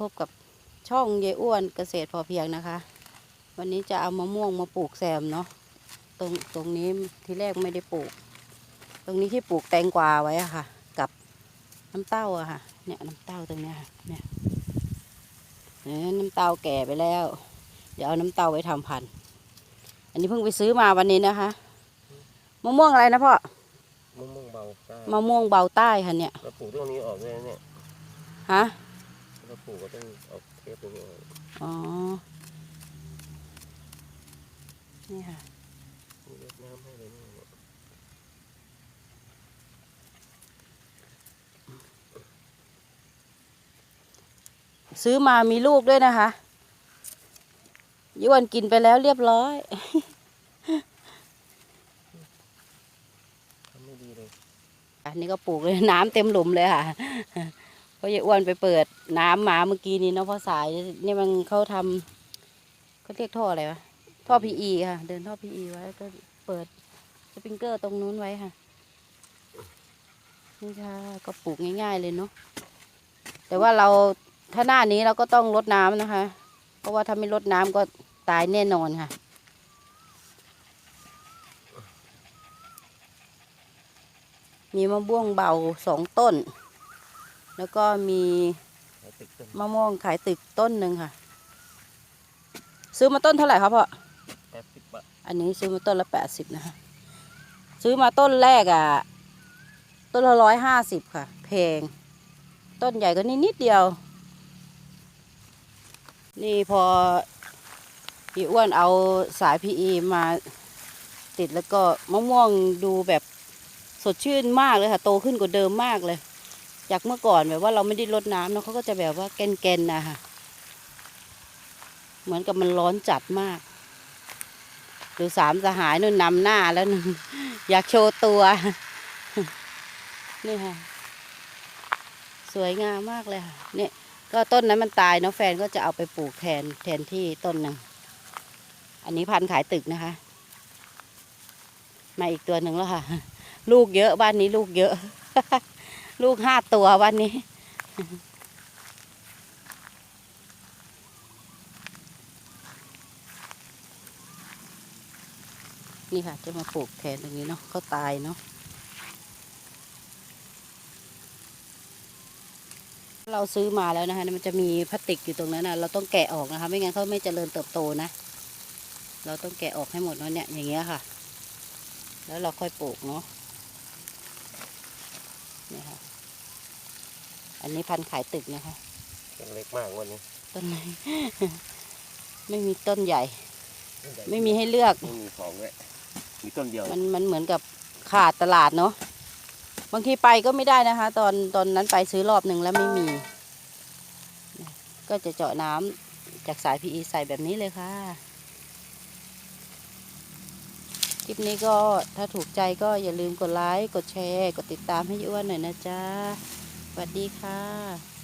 พบกับช่องยายอ้วนเกษตรพอเพียงนะคะ วันนี้จะเอามะม่วงมาปลูกแซมเนาะตรงตรงนี้ที่แรกไม่ได้ปลูก ตรงนี้ที่ปลูกแตงกวาไว้อะค่ะ กับน้ำเต้าอะค่ะ เนี่ยน้ำเต้าตรงเนี้ยค่ะเนี่ยเนี่ยน้ำเต้าแก่ไปแล้ว เดี๋ยวเอาน้ำเต้าไว้ทำพันธุ์อันนี้เพิ่งไปซื้อมาวันนี้นะคะมะม่วงอะไรนะพ่อมะม่วงเบาใต้มะม่วงเบาใต้ค่ะเนี่ยเราปลูกตรงนี้ออกด้วยนะเนี่ยฮะเราปลูกก็ต้องเอาเทปตรงนี้ออกอ๋อ นี่ค่ะ มีรดน้ำให้เลยเนี่ยซื้อมามีลูกด้วยนะคะยวนกินไปแล้วเรียบร้อยทำไม่ดีเลย อันนี้ก็ปลูกเลยน้ำเต็มหลุมเลยค่ะเพ ราะยายอ้วนไปเปิดน้ำมาเมื่อกี้นี้เนาะเพราะสายนี่มันเขาทำเขาเรียกท่ออะไรวะท่อพีอีค่ะ เดินท่อพีอีไว้ก็เปิดสปริงเกอร์ตรงนู้นไว้ค่ะนี่ค่ะก็ปลูกง่าย ๆเลยเนาะแต่ว่าเราถ้าหน้านี้เราก็ต้องรดน้ำนะคะ เพราะว่าถ้าไม่รดน้ำก็ตายแน่นอนค่ะมีมะม่วงเบาสองต้น แล้วก็มีเอาติดต้นมะม่วงขายตึกต้นหนึ่งค่ะ ซื้อมาต้นเท่าไหร่ครับพ่อแปดสิบบาทอันนี้ซื้อมาต้นละแปดสิบนะคะซื้อมาต้นแรกอะ ต้นละร้อยห้าสิบค่ะ แพง ต้นใหญ่ก็นิดนิดเดียว นี่พอพี่อ้วนเอาสายพีอีมาติดแล้วก็มะม่วงดูแบบสดชื่นมากเลยค่ะ โตขึ้นกว่าเดิมมากเลย จากเมื่อก่อนแบบว่าเราไม่ได้รดน้ำเนอะเขาก็จะแบบว่าแกนๆนะคะเหมือนกับมันร้อนจัดมาก ดูสามสหายนู่นนำหน้าแล้วนู่นอยากโชว์ตัวนี่ค่ะ สวยงามมากเลยค่ะ เนี่ย ก็ต้นนั้นมันตายเนาะแฟนก็จะเอาไปปลูกแทนแทนที่ต้นหนึ่งอันนี้พันขายตึกนะคะ มาอีกตัวหนึ่งแล้วค่ะ ลูกเยอะบ้านนี้ลูกเยอะ ลูกห้าตัวบ้านนี้ นี่ค่ะจะมาปลูกแทนตรงนี้เนาะเขาตายเนาะเราซื้อมาแล้วนะคะมันจะมีพลาสติกอยู่ตรงนั้นนะเราต้องแกะออกนะคะ ไม่งั้นเขาไม่เจริญเติบโตนะ เราต้องแกะออกให้หมดเนาะเนี่ยอย่างเงี้ยค่ะ แล้วเราค่อยปลูกเนาะ นี่ค่ะ อันนี้พันธุ์ขายตึกนะคะต้นเล็กมากวันนี้ ต้นไหน ไม่มีต้นใหญ่ ไม่มีให้เลือก ไม่มีของเลยมีต้นเดียว มันมันเหมือนกับขาดตลาดเนาะ บางทีไปก็ไม่ได้นะคะ ตอนตอนนั้นไปซื้อรอบหนึ่งแล้วไม่มี ก็จะเจาะน้ำจากสาย PE ใส่แบบนี้เลยค่ะ คลิปนี้ก็ถ้าถูกใจก็อย่าลืมกดไลค์ กดแชร์ กดติดตามให้ยอ้วนหน่อยนะจ๊ะสวัสดีค่ะ